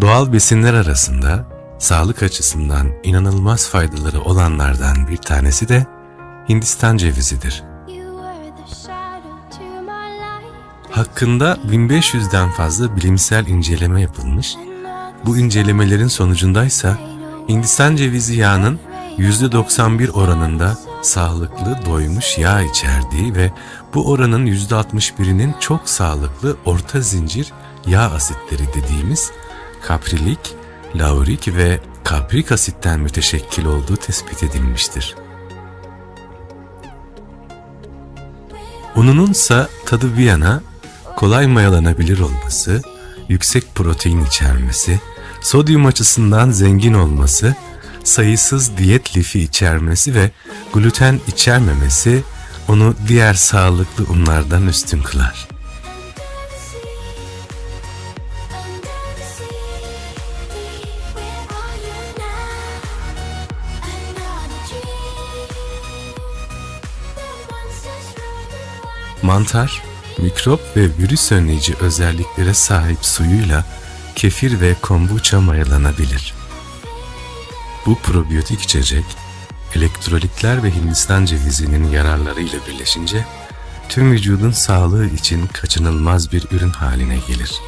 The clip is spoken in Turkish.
Doğal besinler arasında sağlık açısından inanılmaz faydaları olanlardan bir tanesi de Hindistan cevizidir. Hakkında 1500'den fazla bilimsel inceleme yapılmış. Bu incelemelerin sonucundaysa Hindistan cevizi yağının %91 oranında sağlıklı doymuş yağ içerdiği ve bu oranın %61'inin çok sağlıklı orta zincir yağ asitleri dediğimiz kaprilik, laurik ve kaprik asitten müteşekkil olduğu tespit edilmiştir. Unununsa tadı bir yana kolay mayalanabilir olması, yüksek protein içermesi, sodyum açısından zengin olması, sayısız diyet lifi içermesi ve gluten içermemesi onu diğer sağlıklı unlardan üstün kılar. Mantar, mikrop ve virüs önleyici özelliklere sahip suyuyla kefir ve kombuça mayalanabilir. Bu probiyotik içecek, elektrolitler ve Hindistan cevizinin yararlarıyla birleşince tüm vücudun sağlığı için kaçınılmaz bir ürün haline gelir.